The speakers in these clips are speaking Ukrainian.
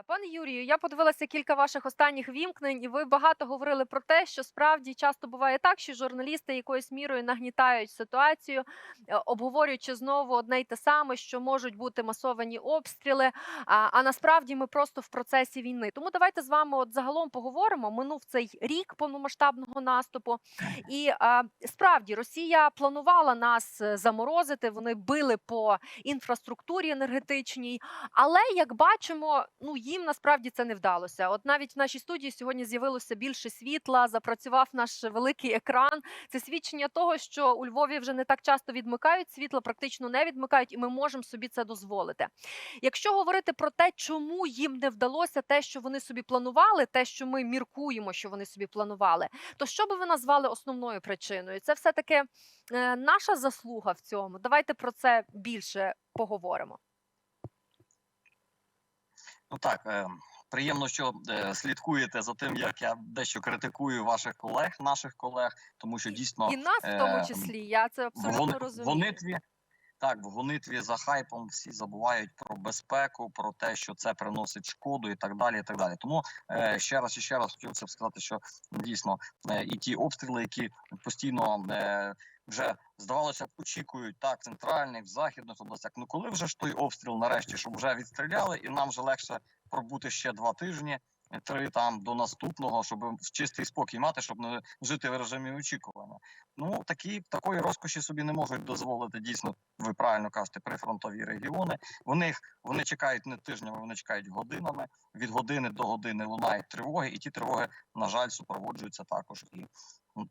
Е, Пане Юрію, я подивилася кілька ваших останніх вімкнень, і ви багато говорили про те, що справді часто буває так, що журналісти якоюсь мірою нагнітають ситуацію, е, обговорюючи знову одне й те саме, що можуть бути масовані обстріли. А, а насправді ми просто в процесі війни. Тому давайте з вами от загалом поговоримо. Минув цей рік повномасштабного наступу, і а, справді Росія планувала нас е, заморозити. Вони били по інфраструктурі енергетичній. Але як бачимо, ну їм насправді це не вдалося. От навіть в нашій студії сьогодні з'явилося більше світла, запрацював наш великий екран. Це свідчення того, що у Львові вже не так часто відмикають світло, практично не відмикають, і ми можемо собі це дозволити. Якщо говорити про те, чому їм не вдалося те, що вони собі планували, те, що ми міркуємо, що вони собі планували, то що би ви назвали основною причиною? Це все таки е, наша заслуга в цьому. Давайте про це більше поговоримо. Ну так, е, приємно, що е, слідкуєте за тим, як я дещо критикую ваших колег, наших колег, тому що дійсно І нас в тому е, числі. Я це абсолютно гон- в розумію. гонитві. Так, в гонитві за хайпом всі забувають про безпеку, про те, що це приносить шкоду, і так далі. І так далі. Тому е, ще раз і ще раз хотів сказати, що дійсно е, і ті обстріли, які постійно е, вже здавалося очікують так, центральних, в західних областях. Ну коли вже ж той обстріл, нарешті, щоб вже відстріляли, і нам вже легше пробути ще два тижні. Три там до наступного, щоб чистий спокій мати, щоб не жити в режимі очікування. Ну такі такої розкоші собі не можуть дозволити. Дійсно, ви правильно кажете, прифронтові регіони. Вони вони чекають не тижнями, вони чекають годинами. Від години до години лунають тривоги, і ті тривоги, на жаль, супроводжуються також і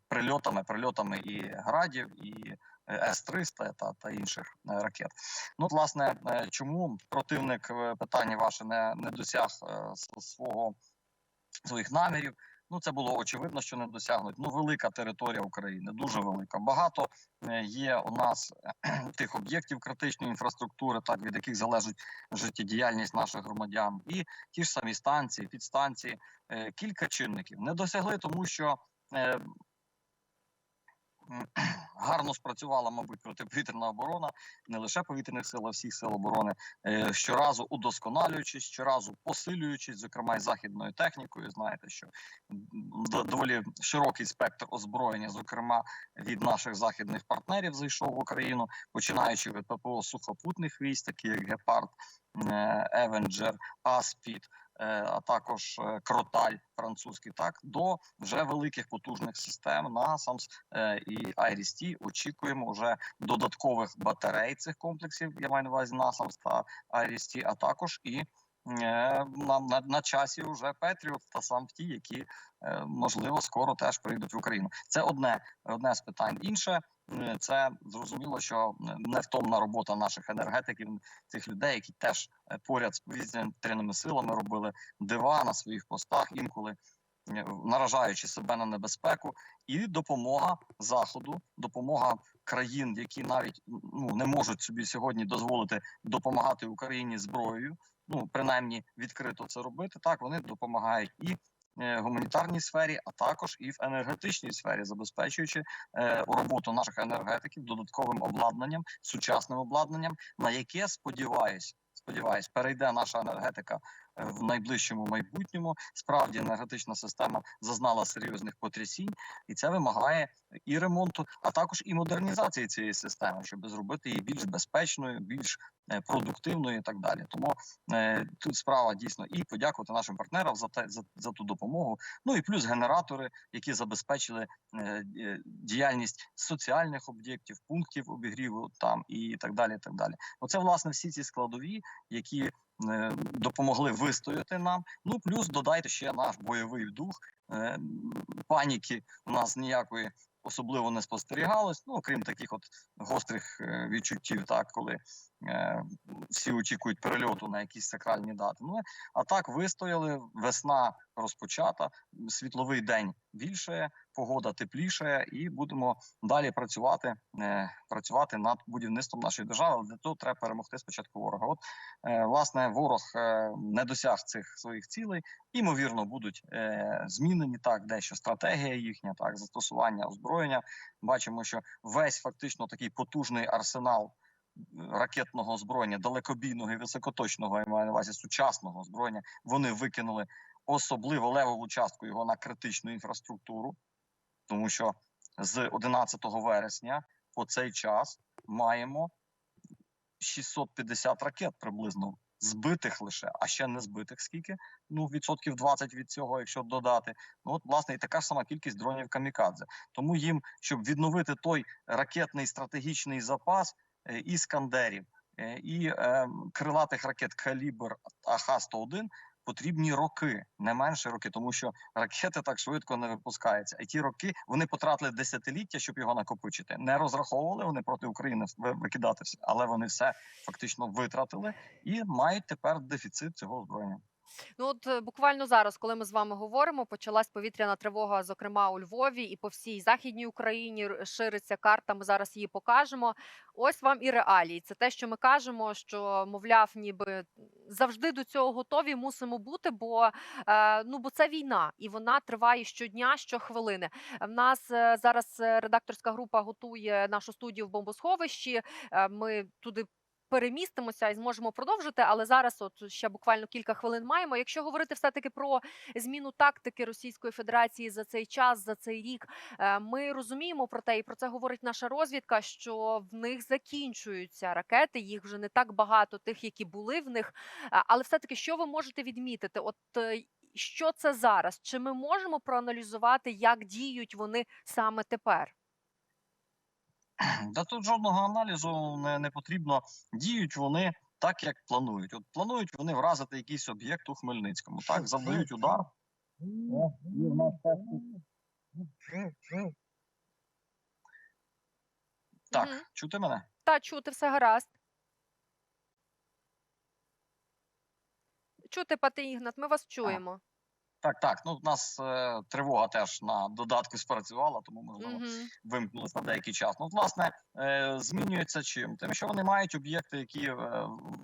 прильотами, прильотами і градів, і с 300 та, та інших е, ракет. Ну, власне, е, чому противник е, питання ваше не, не досяг е, свого своїх намірів? Ну, це було очевидно, що не досягнуть. Ну, велика територія України, дуже велика. Багато е, є у нас е, тих об'єктів критичної інфраструктури, так від яких залежить життєдіяльність наших громадян, і ті ж самі станції, підстанції. Е, Кілька чинників не досягли, тому що. Гарно спрацювала, мабуть, протиповітряна оборона не лише повітряних сил, а всіх сил оборони, е, щоразу удосконалюючись, щоразу посилюючись, зокрема і західною технікою. Знаєте, що доволі широкий спектр озброєння, зокрема від наших західних партнерів, зайшов в Україну, починаючи від ППО сухопутних військ, такі як Гепард, Евенджер, Аспід. Е, А також е, Кроталь французький, так до вже великих потужних систем NASAMS е, і IRIS-T. Очікуємо вже додаткових батарей цих комплексів. Я маю на увазі NASAMS та IRIS-T, а також і на, на, на часі вже Петріот та сам ті, які можливо скоро теж прийдуть в Україну. Це одне одне з питань. Інше це зрозуміло, що невтомна робота наших енергетиків, цих людей, які теж е, поряд з повітряними силами робили дива на своїх постах, інколи е, наражаючи себе на небезпеку, і допомога заходу, допомога країн, які навіть ну не можуть собі сьогодні дозволити допомагати Україні зброєю. Ну принаймні відкрито це робити. Так вони допомагають і е, гуманітарній сфері, а також і в енергетичній сфері, забезпечуючи е, роботу наших енергетиків додатковим обладнанням, сучасним обладнанням, на яке сподіваюсь, сподіваюсь, перейде наша енергетика е, в найближчому майбутньому. Справді енергетична система зазнала серйозних потрясінь, і це вимагає і ремонту, а також і модернізації цієї системи, щоб зробити її більш безпечною, більш е, продуктивною і так далі. Тому е, тут справа дійсно і подякувати нашим партнерам за те за, за ту допомогу. Ну і плюс генератори, які забезпечили е, е, діяльність соціальних об'єктів, пунктів обігріву там і так далі. І так далі. Оце власне всі ці складові, які е, допомогли вистояти нам. Ну плюс додайте ще наш бойовий дух. Е, паніки у нас ніякої особливо не спостерігалось. Ну окрім таких от гострих е, відчуттів, так коли е, всі очікують перельоту на якісь сакральні дати. Ну а так вистояли. Весна розпочата, світловий день більше, погода тепліше, і будемо далі працювати, е, працювати над будівництвом нашої держави. Але для того треба перемогти спочатку ворога. От е, власне ворог е, не досяг цих своїх цілей. Імовірно, будуть е, змінені так, дещо стратегія їхня, так застосування озброєння. Бачимо, що весь фактично такий потужний арсенал ракетного озброєння, далекобійного і високоточного, я маю на увазі сучасного озброєння, вони викинули особливо левову частку його на критичну інфраструктуру, тому що з 11 вересня по цей час маємо 650 ракет приблизно збитих лише, а ще не збитих скільки? Ну, відсотків 20 від цього, якщо додати. Ну от власне і така ж сама кількість дронів камікадзе. Тому їм, щоб відновити той ракетний стратегічний запас іскандерів е, і е, крилатих ракет калібр АХ-101, потрібні роки, не менше роки, тому що ракети так швидко не випускаються. І ті роки вони потратили десятиліття, щоб його накопичити. Не розраховували вони проти України ви- викидати але вони все фактично витратили і мають тепер дефіцит цього озброєння. Ну от е, буквально зараз, коли ми з вами говоримо, почалась повітряна тривога, зокрема у Львові, і по всій західній Україні шириться карта. Ми зараз її покажемо. Ось вам і реалії. Це те, що ми кажемо, що мовляв, ніби завжди до цього готові мусимо бути, бо е, ну бо це війна, і вона триває щодня, щохвилини. В нас е, зараз редакторська група готує нашу студію в бомбосховищі. Ми туди перемістимося і зможемо продовжити. Але зараз, от ще буквально кілька хвилин маємо. Якщо говорити все таки про зміну тактики Російської Федерації за цей час, за цей рік, е, ми розуміємо про те, і про це говорить наша розвідка, що в них закінчуються ракети. Їх вже не так багато, тих, які були в них. Е, Але все таки, що ви можете відмітити? От е, що це зараз? Чи ми можемо проаналізувати, як діють вони саме тепер? Да тут жодного аналізу не, не потрібно. Діють вони так, як планують. От планують вони вразити якийсь об'єкт у Хмельницькому. Так, завдають удар. Так, Мгм. чути мене? Та чути все гаразд. Чути, пане Ігнат, ми вас чуємо. Так, так. Ну, в нас е, тривога теж на додатку спрацювала, тому можливо Угу. вимкнулись на деякий час. Ну, власне, е, змінюється чим? Тим, що вони мають об'єкти, які е,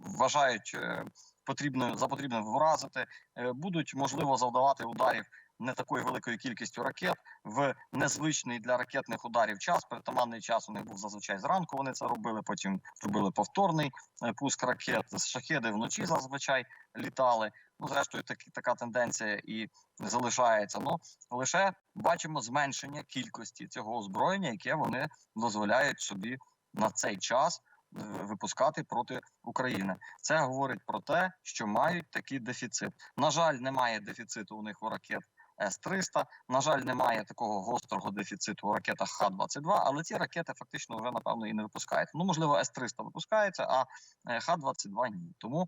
вважають е, потрібно за потрібне вразити, е, будуть можливо завдавати ударів не такою великою кількістю ракет в незвичний для ракетних ударів час. Притаманний час у них був зазвичай зранку. Вони це робили. Потім робили повторний е, пуск ракет. Шахеди вночі зазвичай літали. Ну, зрештою, такі така тенденція і залишається. Ну лише бачимо зменшення кількості цього озброєння, яке вони дозволяють собі на цей час е, випускати проти України. Це говорить про те, що мають такий дефіцит. На жаль, немає дефіциту у них у ракет. С-300. На жаль, немає такого гострого дефіциту у ракетах Х-22, але ці ракети фактично вже напевно і не випускають. Ну можливо, С-300 випускається, а е, Х-22 ні. Тому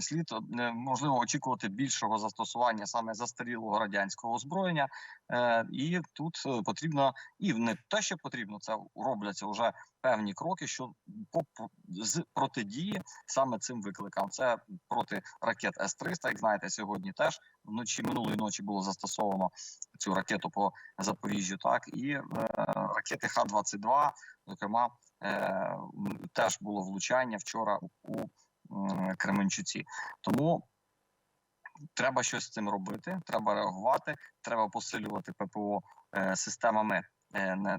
слід е, можливо очікувати більшого застосування саме застарілого радянського озброєння. Е, і тут е, потрібно і не те, що потрібно, це робляться вже певні кроки, що по з протидії саме цим викликам. Це проти ракет С-300, як знаєте, сьогодні теж вночі минулої ночі було застосовано цю ракету по Запоріжжю. Так і е, ракети Х-22, зокрема, е, теж було влучання вчора у, Кременчуці. Тому треба щось з цим робити. Треба реагувати. Треба посилювати ППО е, системами. е,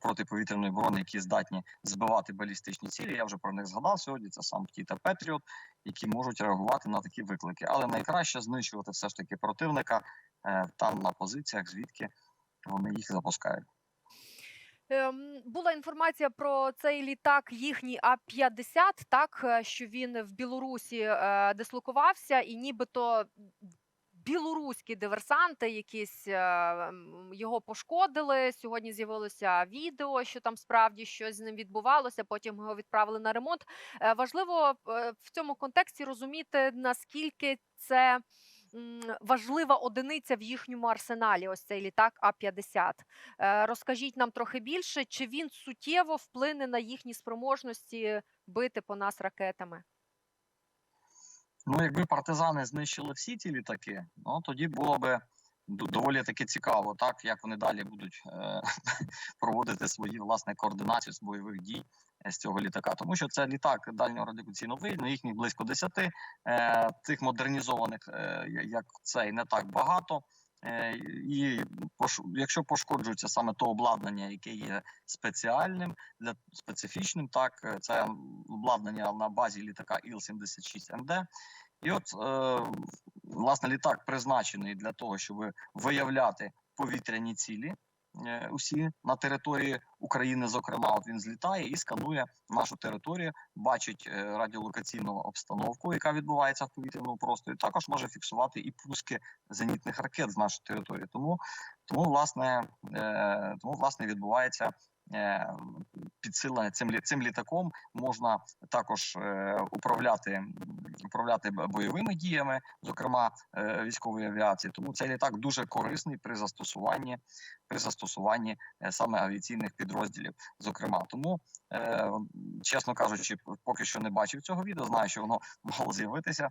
протиповітряної оборони, які здатні збивати балістичні цілі. Я вже про них згадав сьогодні. Це сам ті та Петріот, які можуть реагувати на такі виклики. Але найкраще знищувати все ж таки противника е, там на позиціях, звідки вони їх запускають. Ем, була інформація про цей літак, їхній А-50, так е, що він в Білорусі е, дислокувався, і нібито білоруські диверсанти якісь е, його пошкодили. Сьогодні з'явилося відео, що там справді щось з ним відбувалося. Потім його відправили на ремонт. Важливо в цьому контексті розуміти наскільки це. Важлива одиниця в їхньому арсеналі, ось цей літак А-50. Е, Розкажіть нам трохи більше, чи він суттєво вплине на їхні спроможності бити по нас ракетами? Ну, якби партизани знищили всі ці літаки, ну тоді було би доволі таки цікаво, так як вони далі будуть е, проводити свої власне координацію з бойових дій з цього літака. Тому що це літак дальнього радіаційного виїзду, їхніх близько 10, е, тих модернізованих, е, як цей, не так багато. Е, І якщо пошкоджується саме то обладнання, яке є спеціальним для специфічним, так це обладнання на базі літака Іл-76МД. І от власне літак призначений для того, щоб виявляти повітряні цілі. Е, Усі на території України, зокрема, от він злітає і сканує нашу територію, бачить е, радіолокаційну обстановку, яка відбувається в повітряному просторі. Також може фіксувати і пуски зенітних ракет з нашої території. Тому, тому власне, е, тому власне відбувається е, підсилення цим цим літаком. Можна також е, управляти управляти бойовими діями, зокрема е, військової авіації. Тому цей літак дуже корисний при застосуванні при застосуванні саме авіаційних підрозділів. Зокрема, тому чесно кажучи, поки що не бачив цього відео. Знаю, що воно мало з'явитися.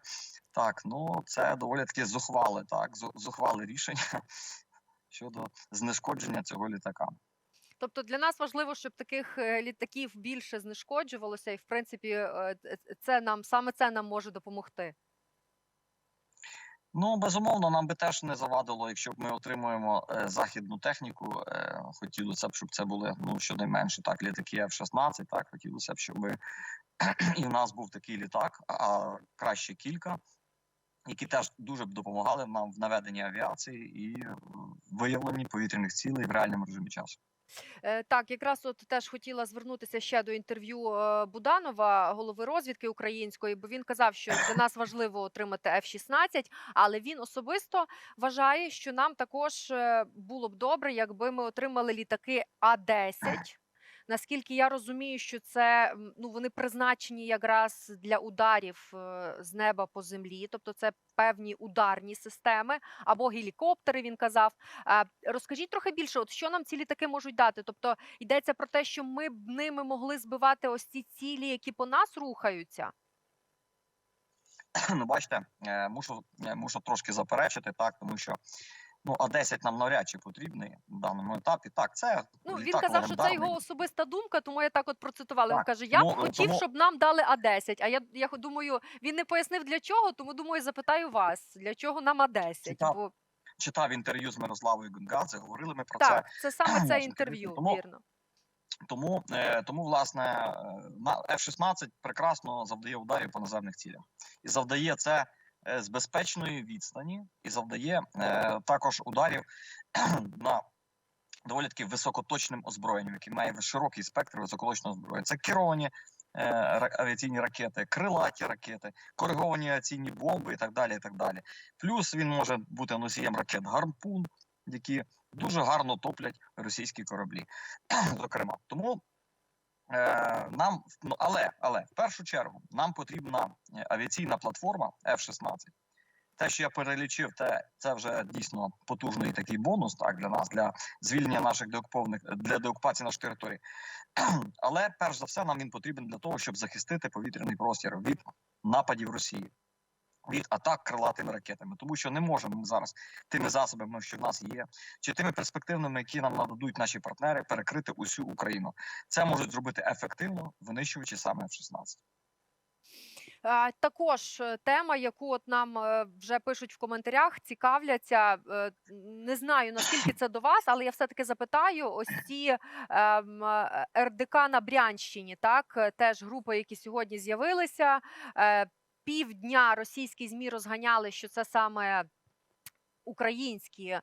Так, ну це доволі таки зухвале, так зу- зухвале рішення щодо знешкодження цього літака. Тобто для нас важливо, щоб таких е, літаків більше знешкоджувалося, і в принципі, е, це нам саме це нам може допомогти. Ну, безумовно, нам би теж не завадило, якщо б ми отримуємо е, західну техніку. Е, хотілося б, щоб це були ну щонайменше так, літаки F-16, Так хотілося б, щоб і в нас був такий літак, а краще кілька, які теж дуже б допомагали нам в наведенні авіації і виявленні повітряних цілей в реальному режимі часу. Е, Так, якраз от теж хотіла звернутися ще до інтерв'ю е, Буданова, голови розвідки української, бо він казав, що для нас важливо отримати F-16, але він особисто вважає, що нам також е, було б добре, якби ми отримали літаки А-10. Наскільки я розумію, що це ну вони призначені якраз для ударів е, з неба по землі, тобто це певні ударні системи або гелікоптери. Він казав. Розкажіть трохи більше, от що нам ці літаки можуть дати? Тобто йдеться про те, що ми б ними могли збивати ось ці цілі, які по нас рухаються. Ну, бачите, е, мушу, е, мушу трошки заперечити, так, тому що ну, А-10 нам навряд чи потрібний в даному етапі. Так, це Ну він казав, що це його особиста думка, тому я так от процитувала. Він каже: Я б ну, хотів, тому- щоб нам дали А-10. А я, я думаю, він не пояснив для чого, тому думаю, запитаю вас, для чого нам А-10? Читав Бо Читав інтерв'ю з Мирославою Гонгадзе, говорили ми про так, це. це саме це інтерв'ю, Тому- вірно. Тому, е, тому власне, е, на F-16 прекрасно завдає ударів по наземних цілях. І завдає це з безпечної відстані, і завдає е, також ударів на доволі таки високоточним озброєнням, яке має широкий спектр високоточного озброєння. Це керовані е, авіаційні ракети, крилаті ракети, кориговані авіаційні бомби і так далі. І так далі. Плюс він може бути носієм ракет гарпун, які дуже гарно топлять російські кораблі. Зокрема, тому е, нам ну, але, але в першу чергу нам потрібна е, авіаційна платформа F-16. Те, що я перелічив, те це вже дійсно потужний такий бонус так для нас, для звільнення наших деокупованих для деокупації нашої території. Але перш за все, нам він потрібен для того, щоб захистити повітряний простір від нападів Росії, від атак крилатими ракетами, тому що не можемо ми зараз тими засобами, що в нас є, чи тими перспективними, які нам нададуть наші партнери, перекрити усю Україну. Це можуть зробити ефективно, винищуючи саме F-16. Також е, тема, яку от нам е, вже пишуть в коментарях, цікавляться. е, Не знаю наскільки це до вас, але я все-таки запитаю: ось ці ем, РДК на Брянщині, так теж групи, які сьогодні з'явилися. Півдня російські змі розганяли, що це саме. Українські е,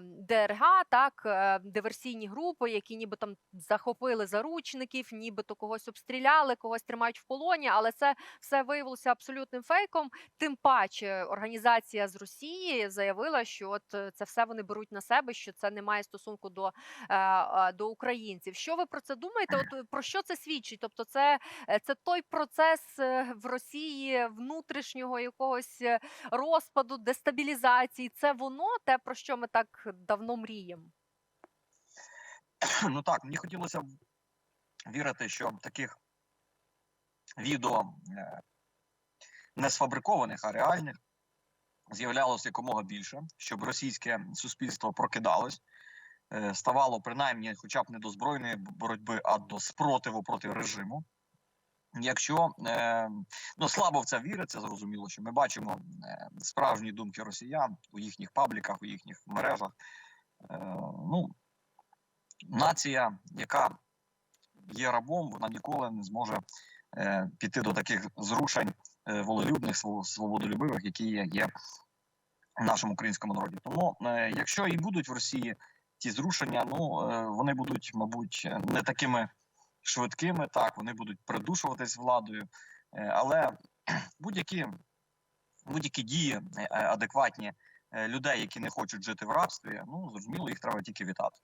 ДРГ, так е, диверсійні групи, які ніби там захопили заручників, нібито когось обстріляли, когось тримають в полоні, але це все виявилося абсолютним фейком. Тим паче організація з Росії заявила, що от е, це все вони беруть на себе, що це не має стосунку до, е, до українців. Що ви про це думаєте? От про що це свідчить? Тобто, це, це той процес в Росії внутрішнього якогось розпаду, дестабілізації. Це воно те, про що ми так давно мріємо. ну так, мені хотілося б вірити, що таких відео е, не сфабрикованих, а реальних з'являлося якомога більше, щоб російське суспільство прокидалось, е, ставало принаймні, хоча б не до збройної боротьби, а до спротиву проти режиму. Якщо е, ну слабо в це віриться, зрозуміло, що ми бачимо е, справжні думки росіян у їхніх пабліках, у їхніх мережах. Е, ну, нація, яка є рабом, вона ніколи не зможе піти до таких зрушень волелюбних, сво- свободолюбивих, які є, в нашому українському народі. Тому, якщо і будуть в Росії ті зрушення, ну вони будуть, мабуть, не такими швидкими, так вони будуть придушуватись владою, е, але будь-які будь-які дії е, адекватні е, людей, які не хочуть жити в рабстві, ну зрозуміло, їх треба тільки вітати.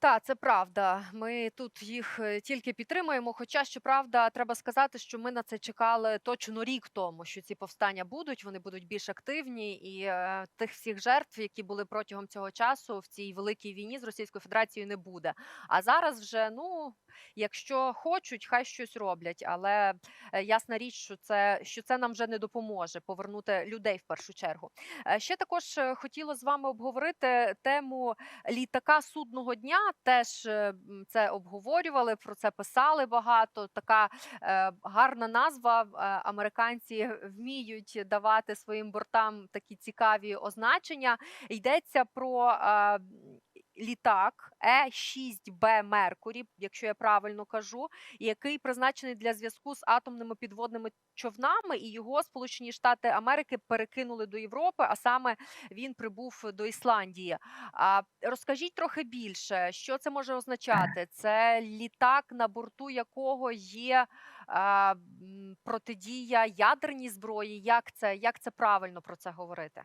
Так, це правда. Ми тут їх е, тільки підтримуємо. Хоча, щоправда, треба сказати, що ми на це чекали точно рік тому, що ці повстання будуть, вони будуть більш активні, і е, тих всіх жертв, які були протягом цього часу в цій великій війні з Російською Федерацією, не буде. А зараз вже, ну, якщо хочуть, хай щось роблять. Але е, ясна річ, що це, що це нам вже не допоможе повернути людей в першу чергу. Е, Ще також хотіла з вами обговорити тему літака судного дня. Теж е, це обговорювали, про це писали багато. Така е, гарна назва. Е, Американці вміють давати своїм бортам такі цікаві означення. Йдеться про е, літак Е6Б Меркурі, якщо я правильно кажу, який призначений для зв'язку з атомними підводними човнами, і його Сполучені Штати Америки перекинули до Європи, а саме він прибув до Ісландії. А розкажіть трохи більше, що це може означати? Це літак, на борту якого є протидія ядерній зброї. Як це, як це правильно про це говорити?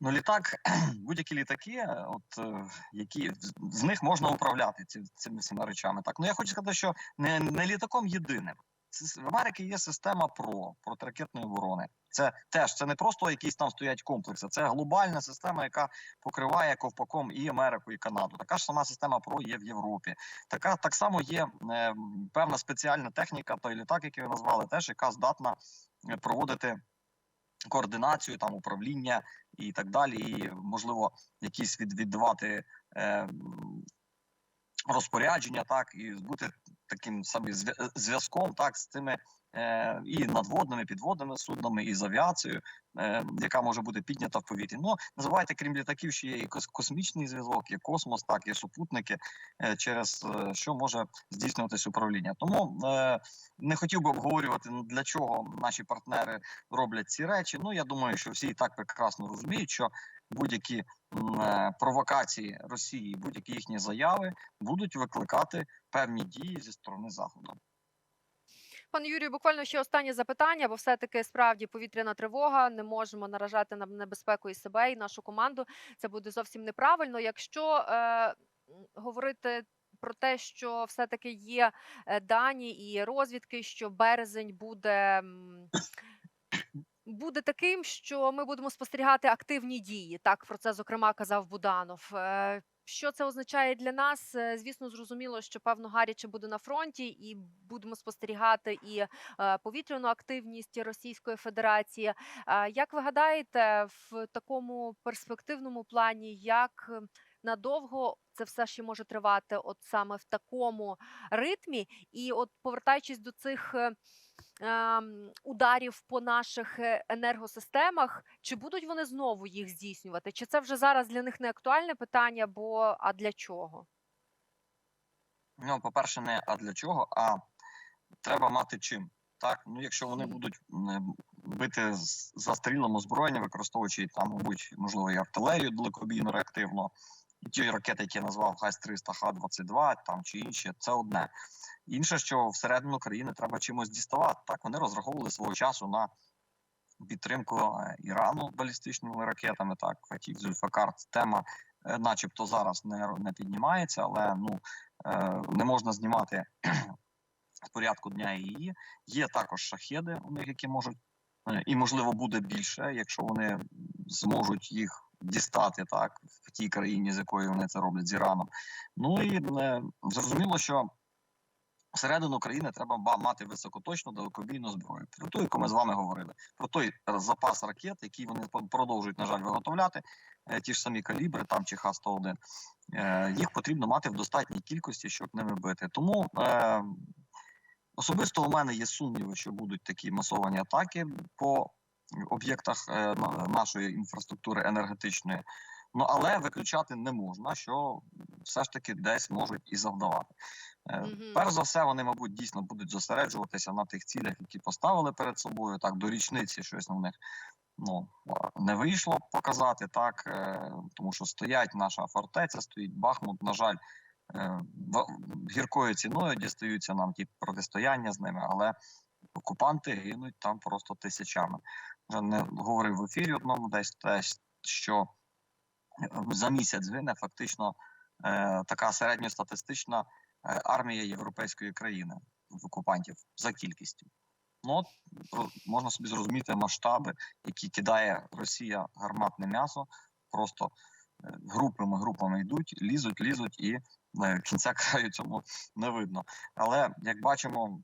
Ну, літак, будь-які літаки, е, от е, які з- них можна управляти ці, цими всіма речами. Так, ну я хочу сказати, що не, не літаком єдиним. В Америці є система ПРО протиракетної оборони. Це теж це не просто якісь там стоять комплекси, це глобальна система, яка покриває ковпаком і Америку, і Канаду. Така ж сама система ПРО є в Європі. Така так само є е, певна спеціальна техніка, той літак, який ви назвали, теж яка здатна е, проводити координацію, там управління і так далі, і можливо якісь від, віддавати е, розпорядження, так і бути таким самим зв'язком, так з цими е, і надводними, підводними суднами, і з авіацією, е, яка може бути піднята в повітрі. Ну не забувайте, крім літаків, ще є і кос- космічний зв'язок, є космос, так є супутники, е, через е, що може здійснюватись управління. Тому е, не хотів би обговорювати для чого наші партнери роблять ці речі. Ну я думаю, що всі і так прекрасно розуміють, що будь-які е, провокації Росії, будь-які їхні заяви будуть викликати певні дії зі сторони заходу. Пане Юрію, буквально ще останнє запитання, бо все-таки справді повітряна тривога. Не можемо наражати на небезпеку і себе, і нашу команду. Це буде зовсім неправильно. Якщо е, говорити про те, що все-таки є е, дані і розвідки, що березень буде. Буде таким, що ми будемо спостерігати активні дії. Так про це зокрема казав Буданов. Е, Що це означає для нас? Е, Звісно, зрозуміло, що певно гаряче буде на фронті, і будемо спостерігати і е, повітряну активність Російської Федерації. Як ви гадаєте, в такому перспективному плані, як надовго це все ще може тривати, от саме в такому ритмі? І от повертаючись до цих. е, ем, Ударів по наших е, енергосистемах, чи будуть вони знову їх здійснювати? Чи це вже зараз для них не актуальне питання? Бо а для чого? Ну, по-перше, не а для чого, а треба мати чим. Так, ну якщо вони будуть бити з- за стрілом озброєння, використовуючи там, мабуть, можливо, і артилерію далекобійно реактивно, ті ракети, які я назвав Х-300, Х-22 там чи інші, це одне. Інше, що всередину країни треба чимось діставати. Так, вони розраховували свого часу на підтримку е, Ірану балістичними ракетами. Так, Фатіх Зульфакар, тема, е, начебто, зараз не, не піднімається, але ну е, не можна знімати з порядку дня її. Є також шахеди у них, які можуть, і можливо буде більше, якщо вони зможуть їх дістати так в тій країні, з якої вони це роблять з Іраном. Ну і е, зрозуміло, що Всередину країни треба ба- мати високоточну далекобійну зброю. Про ту, яку ми з вами говорили, про той запас ракет, який вони продовжують, на жаль, виготовляти, е, ті ж самі калібри там чи Х-101, е, їх потрібно мати в достатній кількості, щоб ними бити. Тому е, особисто у мене є сумніви, що будуть такі масовані атаки по об'єктах е, нашої інфраструктури енергетичної. Ну але виключати не можна, що все ж таки десь можуть і завдавати. Е, Мгм. Перш за все, вони, мабуть, дійсно будуть зосереджуватися на тих цілях, які поставили перед собою. Так, до річниці щось на них ну, не вийшло показати, так, е, тому що стоять наша фортеця, стоїть Бахмут, на жаль, гіркою ціною дістаються нам ті протистояння з ними, але окупанти гинуть там просто тисячами. Не говорив в ефірі одному десь теж, що за місяць гине фактично е, така середньостатистична е, армія європейської країни в окупантів за кількістю. Ну от можна собі зрозуміти масштаби, які кидає Росія гарматне м'ясо, просто е, групами групами йдуть, лізуть, лізуть, і е, кінця краю цьому не видно. Але як бачимо,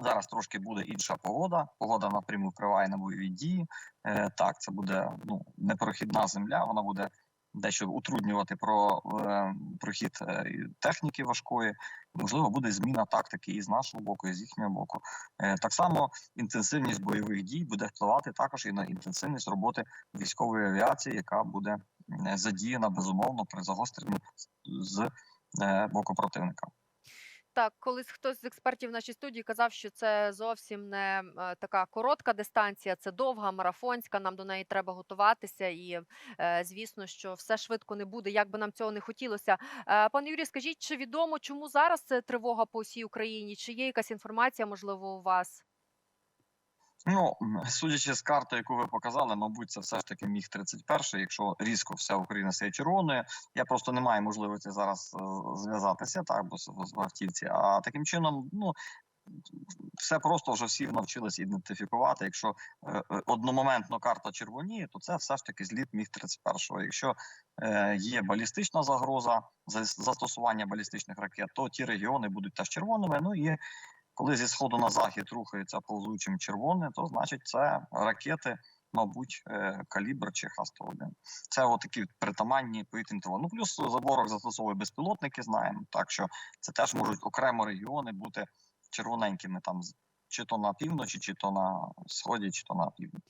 зараз трошки буде інша погода. Погода напряму впливає на бойові дії. Е, так, це буде ну непрохідна земля. Вона буде дещо утруднювати про е, прохід е, техніки важкої. Можливо, буде зміна тактики і з нашого боку, і з їхнього боку. Е, так само інтенсивність бойових дій буде впливати також і на інтенсивність роботи військової авіації, яка буде е, задіяна безумовно при загостренні з е, боку противника. Так, колись хтось з експертів в нашій студії казав, що це зовсім не е, така коротка дистанція, це довга, марафонська. Нам до неї треба готуватися, і е, звісно, що все швидко не буде, як би нам цього не хотілося. Е, пане Юрій, скажіть, чи відомо, чому зараз це тривога по всій Україні? Чи є якась інформація, можливо, у вас? Ну, судячи з карти, яку ви показали, мабуть, це все ж таки міг 31 якщо різко вся Україна стає червоною. Я просто не маю можливості зараз е, зв'язатися так, бо з в автівці. А таким чином, ну все просто вже всі навчилися ідентифікувати. Якщо е, е, одномоментно карта червоніє, то це все ж таки зліт міг 31 Якщо е, є балістична загроза за- застосування балістичних ракет, то ті регіони будуть теж червоними. Ну і коли зі сходу на захід рухається повзучим червоне, то значить це ракети, мабуть, е, калібр чи Х-101. Це отакі притаманні повітряні тривоги. Ну плюс заборок застосовує безпілотники, знаємо. Так що це теж можуть окремо регіони бути червоненькими там чи то на півночі, чи то на сході, чи то на півдні.